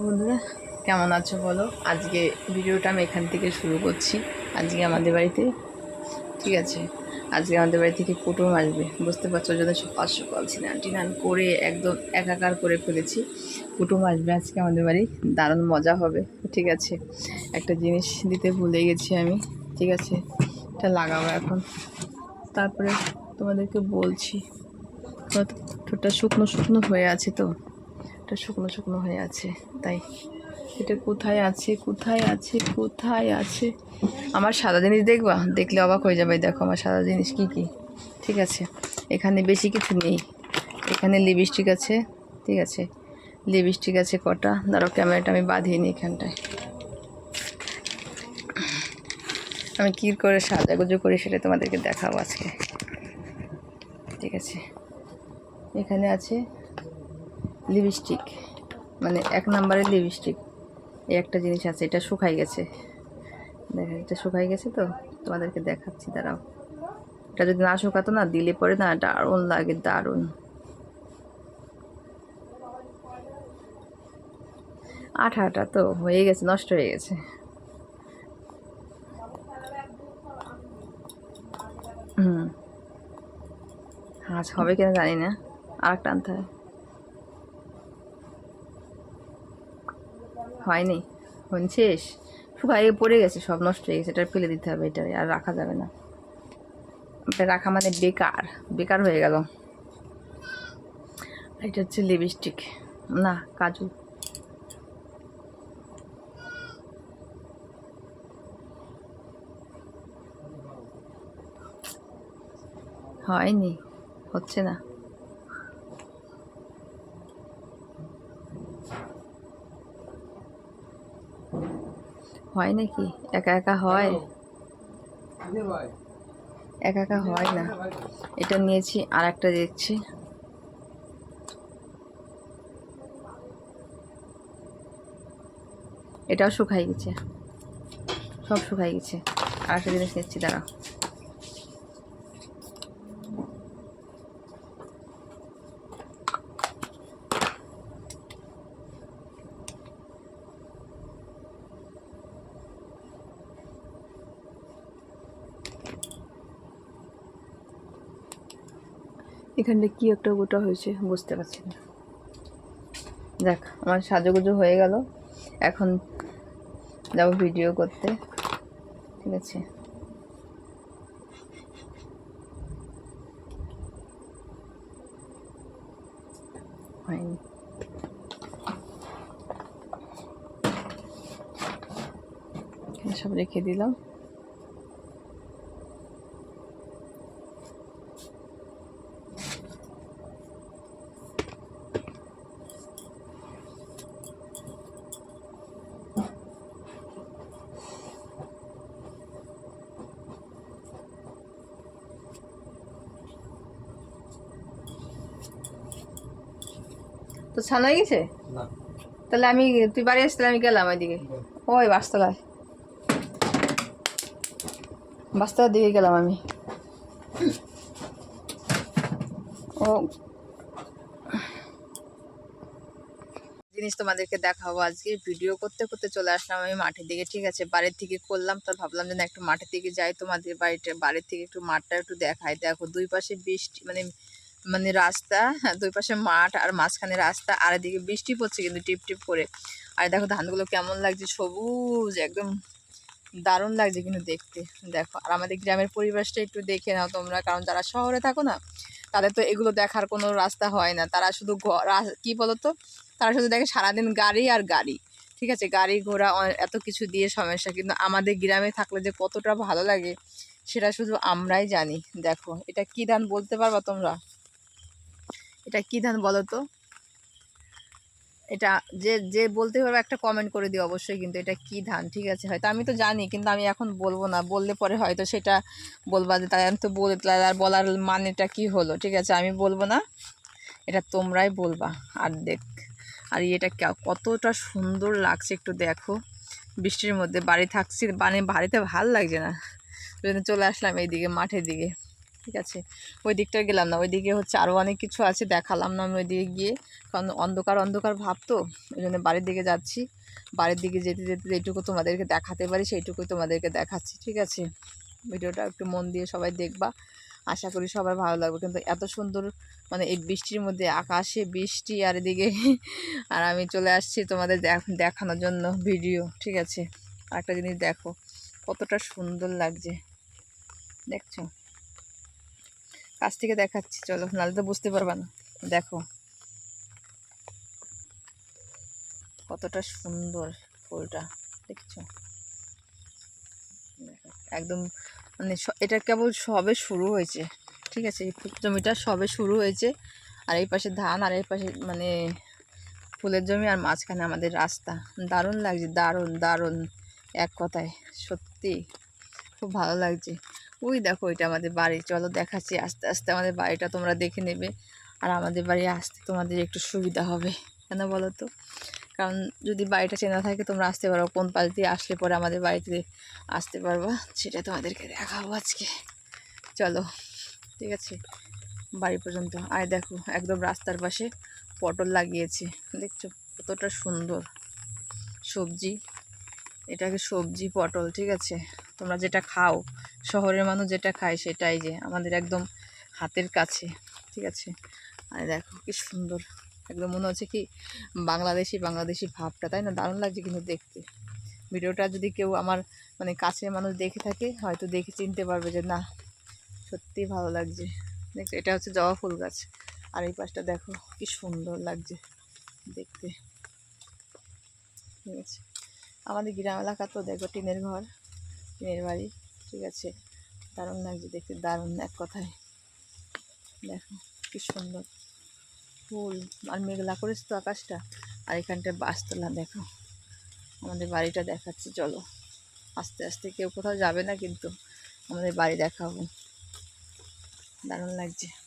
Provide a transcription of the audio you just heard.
বন্ধুরা, কেমন আছো বলো? আজকে ভিডিওটা আমি এখান থেকে শুরু করছি। আজকে আমাদের বাড়িতে, ঠিক আছে? আজকে আমাদের বাড়ি থেকে কুটুম আসবে। বুঝতে পারছ যদি সকাল সকাল স্নান টিনান করে একদম একাকার করে ফেলেছি। কুটুম আসবে আজকে আমাদের বাড়ি। দারুণ মজা হবে, ঠিক আছে? একটা জিনিস দিতে ভুলে গেছি আমি, ঠিক আছে? এটা লাগাবো এখন। তারপরে তোমাদেরকে বলছি ঠোঁট- ঠোঁটটা শুকনো শুকনো হয়ে আছে তো? এটা শুকনো শুকনো হয়ে আছে, তাই। এটা কোথায় আছে কোথায় আছে কোথায় আছে? আমার সাদা জিনিস দেখবা? দেখলে অবাক হয়ে যাবে, দেখো আমার সাদা জিনিস কি কি। ঠিক আছে, এখানে বেশি কিছু নেই। এখানে লিপস্টিক আছে, ঠিক আছে। লিপস্টিক আছে কটা? ধরো ক্যামেরাটা আমি বাঁধিয়ে নিই এখানটায়। আমি কী করে সাজাগুজো করি সেটা তোমাদেরকে দেখাবো আজকে। ঠিক আছে। এখানে আছে লিপস্টিক। মানে এক নম্বরের লিপস্টিক। এই একটা জিনিস আছে, এটা শুকাই গেছে। দেখা, এটা শুকাই গেছে তো, তোমাদেরকে দেখাচ্ছি, দাঁড়াও। এটা যদি না শুকাতো না, দিলে পরে না দারুণ লাগে, দারুণ। আঠা আঠা তো, হয়ে গেছে, নষ্ট হয়ে গেছে। হুম। আজ হবে কিনা জানি না। আর একটা আনতে হয়। হয়নি। শুনছিস? শুকাইয়ে পড়ে গেছে, সব নষ্ট হয়ে গেছে, এটা ফেলে দিতে হবে, এটা আর রাখা যাবে না। রাখা মানে বেকার বেকার হয়ে গেল। এটা হচ্ছে লিপস্টিক না, কাজু। হয়নি, হচ্ছে না। হয় নাকি? একা একা হয়? একা একা হয় না। এটা নিয়েছি আর একটা দেখছি। এটাও শুকাই গেছে। সব শুকাই গেছে। আর একটা জিনিস নিচ্ছি দাঁড়া এখানটা কি একটা গোটা হয়েছে, বুঝতে পারছি না। দেখ, আমার সাজুগুজু হয়ে গেল। এখন যাব ভিডিও করতে, ঠিক আছে? হয়নি। সব রেখে দিলাম। তো ছানা হয়ে গেছে? তাহলে আমি তুই বাড়ি আসলে আমি গেলাম ওইদিকে ওই বাসতলায়। বাসতলার দিকে গেলাম আমি। ও। জিনিস তোমাদেরকে দেখাবো আজকে। ভিডিও করতে করতে চলে আসলাম আমি মাঠের দিকে ঠিক আছে? বাড়ির থেকে করলাম তো ভাবলাম যে না একটু মাঠের দিকে যাই তোমাদের বাড়িটা বাড়ির থেকে একটু মাঠটা একটু দেখাই। দেখো দুই পাশে বৃষ্টি মানে মানে রাস্তা হ্যাঁ, দুই পাশে মাঠ আর মাঝখানে রাস্তা আর এদিকে বৃষ্টি পড়ছে কিন্তু টিপ টিপ করে। আর দেখো ধানগুলো কেমন লাগছে সবুজ একদম দারুণ লাগছে কিন্তু দেখতে। দেখো আর আমাদের গ্রামের পরিবেশটা একটু দেখে নাও তোমরা কারণ যারা শহরে থাকো না তাদের তো এগুলো দেখার কোনো রাস্তা হয় না। তারা শুধু কি বলতো? তারা শুধু দেখে সারাদিন গাড়ি আর গাড়ি ঠিক আছে? গাড়ি ঘোড়া এত কিছু দিয়ে সমস্যা। কিন্তু আমাদের গ্রামে থাকলে যে কতটা ভালো লাগে সেটা শুধু আমরাই জানি। দেখো এটা কি ধান বলতে পারবা তোমরা? এটা কি ধান বলো তো এটা যে যে বলতে পারবে একটা কমেন্ট করে দিও অবশ্যই কিন্তু এটা কি ধান, ঠিক আছে? হয়তো আমি তো জানি, কিন্তু আমি এখন বলব না। বললে পরে হয়তো সেটা বলবা যে তাই আমি তো বলে আর বলার মানেটা কি হলো, ঠিক আছে? আমি বলব না, এটা তোমরাই বলবা। আর দেখ, আর এটা কতটা সুন্দর লাগছে একটু দেখো। বৃষ্টির মধ্যে বাড়ি থাকছি মানে বাড়িতে ভালো লাগছে না। চলে আসলাম এইদিকে, মাঠের দিকে। ঠিক আছে? ওই দিকটা গেলাম না। ওই দিকে হচ্ছে আরও অনেক কিছু আছে, দেখালাম না আমি ওই দিকে গিয়ে। কারণ অন্ধকার অন্ধকার ভাব তো, ওই জন্য বাড়ির দিকে যাচ্ছি। বাড়ির দিকে যেতে যেতে যেটুকু তোমাদেরকে দেখাতে পারি, সেইটুকুই তোমাদেরকে দেখাচ্ছি, ঠিক আছে? ভিডিওটা একটু মন দিয়ে সবাই দেখবা। আশা করি সবার ভালো লাগবে। কিন্তু এত সুন্দর মানে এই বৃষ্টির মধ্যে, আকাশে বৃষ্টি আর এদিকে আর আমি চলে আসছি তোমাদের দেখ- দেখানোর জন্য ভিডিও, ঠিক আছে? একটা জিনিস দেখো, কতটা সুন্দর লাগছে। দেখছ? কাছ থেকে দেখাচ্ছি, চলো, নাহলে তো বুঝতে পারবা না। দেখো। কতটা সুন্দর ফুলটা, দেখছ? একদম মানে এটা কেবল সবে শুরু হয়েছে, ঠিক আছে? এই জমিটা সবে শুরু হয়েছে, আর এই পাশে ধান, আর এই পাশে মানে ফুলের জমি, আর মাঝখানে আমাদের রাস্তা। দারুণ লাগছে, দারুণ দারুণ, এক কথায়, সত্যি। খুব ভালো লাগছে। ওই দেখো এটা আমাদের বাড়ি। চলো দেখাচ্ছি আস্তে আস্তে আমাদের বাড়িটা তোমরা দেখে নেবে। আর আমাদের বাড়ি আসতে তোমাদের একটু সুবিধা হবে। কেন বলো তো? কারণ যদি বাড়িটা চেনা থাকে, তোমরা আসতে পারো। কোন পাশ দিয়ে আসলে পরে আমাদের বাড়িতে আসতে পারবা। সেটা তোমাদেরকে দেখাবো আজকে। চলো, ঠিক আছে? বাড়ি পর্যন্ত। আর দেখো, একদম রাস্তার পাশে পটল লাগিয়েছে। দেখছ? কতটা সুন্দর। সবজি। এটাকে সবজি, পটল, ঠিক আছে? তোমরা যেটা খাও, শহরের মানুষ যেটা খায় সেটাই যে আমাদের একদম হাতের কাছে, ঠিক আছে? আর দেখো, কি সুন্দর। একদম মনে হচ্ছে কি বাংলাদেশি বাংলাদেশি ভাবটা, তাই না? দারুণ লাগছে কিন্তু দেখতে। ভিডিওটা যদি কেউ আমার মানে কাছের মানুষ দেখে থাকে, হয়তো দেখে চিনতে পারবে যে না, সত্যি ভালো লাগছে। দেখছ, এটা হচ্ছে জবা ফুল গাছ। আর এই পাশটা দেখো, কি সুন্দর লাগছে দেখতে। ঠিক আছে? আমাদের গ্রাম এলাকা তো দেখো টিনের ঘর, টিনের বাড়ি, ঠিক আছে। দারুণ লাগছে দেখতে, দারুণ এক কথায়। দেখো, কি সুন্দর। ফুল, আর মেঘলা করেছে তো আকাশটা। আর এখানটায় বাসতলা, দেখো। আমাদের বাড়িটা দেখাচ্ছি, চলো। আস্তে আস্তে কেউ কোথাও যাবে না কিন্তু আমাদের বাড়ি দেখাবো। দারুণ লাগছে।